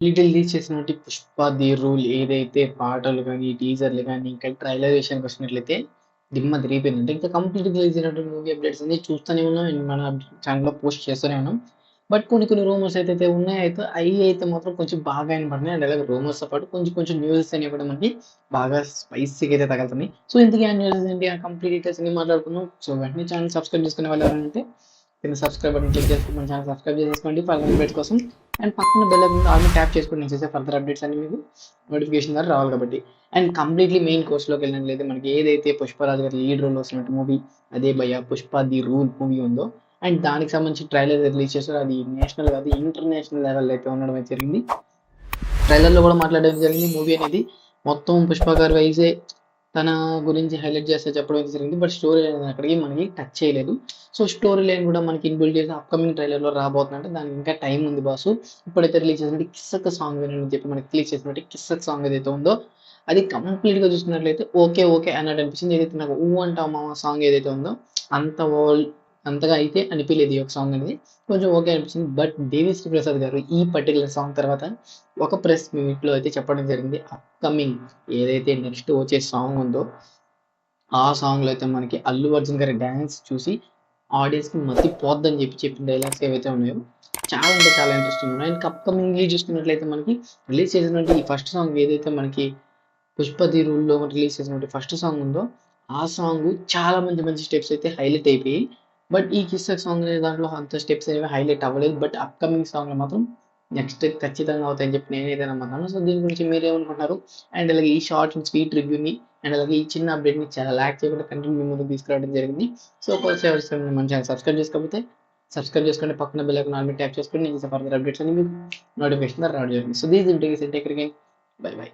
Little release చేసినటువంటి 'Pushpa the rule' ఏదైతే పాటలు కానీ టీజర్‌లు కానీ ఇంకా ట్రైలర్ విషయానికి వచ్చినట్లయితే దిమ్మ తిరిగిపోయిందండి. ఇంకా కంప్లీట్‌గా రిలీజ్ అయినటువంటి మూవీ అప్డేట్స్ అన్ని చూస్తూనే ఉన్నాం. అండ్ మన ఛానెల్‌లో పోస్ట్ చేస్తూనే ఉన్నాం. బట్ కొన్ని కొన్ని రూమర్స్ అయితే ఉన్నాయో అయితే అవి అయితే మాత్రం కొంచెం బాగా వినపడినాయి అండ్ అలాగే రూమర్స్‌తో పాటు కొంచెం కొంచెం న్యూస్ అనేవి కూడా మనకి బాగా స్పైసీగా అయితే తగులుతున్నాయి. సో ఇంతకీ ఆ న్యూస్ ఏంటి? ఆ కంప్లీట్ డీటెయిల్స్ అన్ని మాట్లాడుకున్నాం సో వెంటనే ఛానల్ సబ్స్క్రైబ్ చేసుకునే వాళ్ళు ఎవరంటే కింద సబ్స్క్రైబ్ బటన్ క్లిక్ చేసుకొని మన ఛానెల్ సబ్స్క్రైబ్ చేసేసుకోండి ఫర్దర్ అప్డేట్స్ కోసం. అండ్ పక్కన బెల్ ఐకాన్ ట్యాప్ చేసుకొని నేను చేసే ఫర్దర్ అప్డేట్స్ అన్ని మీకు నోటిఫికేషన్ ద్వారా రావాలి కాబట్టి. అండ్ కంప్లీట్‌లీ మెయిన్ కోర్స్‌లోకి వెళ్ళినట్లయితే మనకి ఏదైతే పుష్పరాజు గారి లీడ్ రోల్ వస్తున్నట్టు మూవీ అదే భయ 'పుష్ప ది రూల్' మూవీ ఉందో అండ్ దానికి సంబంధించి ట్రైలర్ రిలీజ్ చేశారు. అది నేషనల్ కాదు ఇంటర్నేషనల్ లెవెల్ అయితే ఉండడం అయితే జరిగింది. ట్రైలర్‌లో కూడా మాట్లాడడం జరిగింది. మూవీ అనేది మొత్తం 'పుష్ప' గారి వైజే తన గురించి హైలైట్ చేస్తే చెప్పడం అయితే జరిగింది. బట్ స్టోరీ అనేది అక్కడికి మనకి టచ్ చేయలేదు. సో స్టోరీ లైన్ కూడా మనకి ఇన్‌బిల్డ్ చేసి అప్‌కమింగ్ ట్రైలర్‌లో రాబోతుందంటే దానికి ఇంకా టైం ఉంది బాసు. ఇప్పుడైతే రిలీజ్ చేసినటువంటి 'కిస్సక్' సాంగ్ వినండి అని చెప్పి మనకి రిలీజ్ చేసినట్టు 'కిస్సక్' సాంగ్ ఏదైతే ఉందో అది కంప్లీట్‌గా చూసినట్లయితే ఓకే ఓకే అన్నట్టు అనిపించింది. ఏదైతే నాకు 'ఊ అంటావా మామ' సాంగ్ ఏదైతే ఉందో అంత ఓల్ అంతగా అయితే అనిపించలేదు ఈ యొక్క సాంగ్ అనేది. కొంచెం ఓకే అనిపించింది. బట్ 'దేవిశ్రీ ప్రసాద్' గారు ఈ పర్టికులర్ సాంగ్ తర్వాత ఒక ప్రెస్ మీట్‌లో అయితే చెప్పడం జరిగింది. అప్‌కమింగ్ ఏదైతే నెక్స్ట్ వచ్చే సాంగ్ ఉందో ఆ సాంగ్‌లో అయితే మనకి 'అల్లు అర్జున్' గారి డ్యాన్స్ చూసి ఆడియన్స్‌కి మతి పోద్దని చెప్పి చెప్పిన డైలాగ్స్ ఏవైతే ఉన్నాయో చాలా అంటే చాలా ఇంట్రెస్టింగ్ ఉన్నాయి. అండ్ అప్‌కమింగ్‌లీ చూసుకున్నట్లయితే మనకి రిలీజ్ చేసినటువంటి ఈ ఫస్ట్ సాంగ్ ఏదైతే మనకి పుష్పతి రూల్‌లో' రిలీజ్ చేసినటువంటి ఫస్ట్ సాంగ్ ఉందో ఆ సాంగ్ చాలా మంచి మంచి స్టెప్స్ అయితే హైలైట్ అయిపోయి బట్ ఈ 'కిస్సక్' సాంగ్ దాంట్లో అంత స్టెప్స్ అనేవి హైలైట్ అవ్వలేదు. బట్ అప్‌కమింగ్ సాంగ్‌లో మాత్రం నెక్స్ట్ ఖచ్చితంగా అవుతాయని చెప్పి నేనైతే నమ్ముతున్నాను. సో దీని గురించి మీరేమనుకుంటారు అండ్ అలాగే ఈ షార్ట్ అండ్ స్వీట్ రివ్యూని అండ్ అలాగే ఈ చిన్న అప్డేట్‌ని చాలా లాక్ చేయకుండా కంటిన్యూ మీ ముందుకు తీసుకురావడం జరిగింది. సో కొత్తగా ఎవరైనా మన ఛానల్ సబ్స్క్రైబ్ చేసుకోకపోతే సబ్స్క్రైబ్ చేసుకోండి. పక్కన బెల్ ఐకాన్ ఆల్ ట్యాప్ చేసుకోండి. నేను ఫర్దర్ అప్డేట్స్ అని మీకు నోటిఫికేషన్ రావడం జరిగింది. సో దీస్ ఇంటికి ఇంటిగ్రేషన్ టేక్ బై బై.